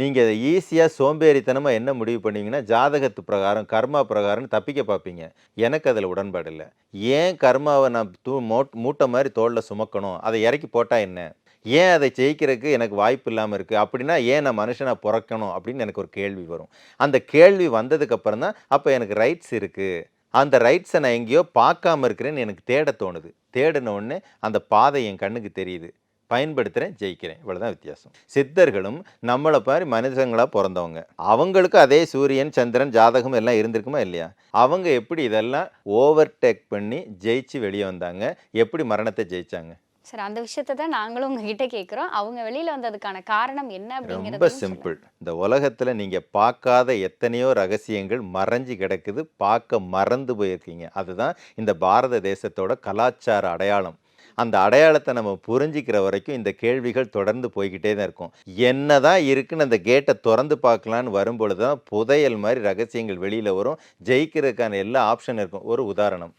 நீங்கள் இதை ஈஸியாக சோம்பேறித்தனமாக என்ன முடிவு பண்ணுவீங்கன்னா ஜாதகத்து பிரகாரம் கர்மா பிரகாரம் தப்பிக்க பார்ப்பீங்க. எனக்கு அதில் உடன்பாடு இல்லை. ஏன் கர்மாவை நான் தூ மோட் மூட்டை மாதிரி தோளில் சுமக்கணும்? அதை இறக்கி போட்டால் என்ன? ஏன் அதை ஜெயிக்கிறதுக்கு எனக்கு வாய்ப்பு இல்லாமல் இருக்குது அப்படின்னா ஏன் நான் மனுஷனாக பிறக்கணும்? அப்படின்னு எனக்கு ஒரு கேள்வி வரும். அந்த கேள்வி வந்ததுக்கப்புறம் தான் அப்போ எனக்கு ரைட்ஸ் இருக்குது அந்த ரைட்ஸை நான் எங்கேயோ பார்க்காம இருக்கிறேன்னு எனக்கு தேட தோணுது. தேடின உடனே அந்த பாதை என் கண்ணுக்கு தெரியுது. பயன்படுத்துகிறேன் ஜெயிக்கிறேன். இவ்வளோதான் வித்தியாசம். சித்தர்களும் நம்மளை மாதிரி மனுஷங்களாக பிறந்தவங்க. அவங்களுக்கு அதே சூரியன் சந்திரன் ஜாதகம் எல்லாம் இருந்திருக்குமா இல்லையா? அவங்க எப்படி இதெல்லாம் ஓவர்டேக் பண்ணி ஜெயிச்சு வெளியே வந்தாங்க? எப்படி மரணத்தை ஜெயிச்சாங்க? சரி அந்த விஷயத்தை தான் நாங்களும் உங்ககிட்ட கேட்குறோம். அவங்க வெளியில வந்ததுக்கான காரணம் என்ன ரொம்ப அப்படிங்கிறது சிம்பிள் இந்த உலகத்தில் நீங்கள் பார்க்காத எத்தனையோ ரகசியங்கள் மறைஞ்சு கிடக்குது. பார்க்க மறந்து போயிருக்கீங்க. அதுதான் இந்த பாரத தேசத்தோட கலாச்சார அடையாளம். அந்த அடையாளத்தை நம்ம புரிஞ்சிக்கிற வரைக்கும் இந்த கேள்விகள் தொடர்ந்து போய்கிட்டே தான் இருக்கும். என்ன தான் இருக்குன்னு அந்த கேட்டை திறந்து பார்க்கலான்னு வரும்பொழுது தான் புதையல் மாதிரி ரகசியங்கள் வெளியில் வரும். ஜெயிக்கிறதுக்கான எல்லா ஆப்ஷன் இருக்கும். ஒரு உதாரணம்.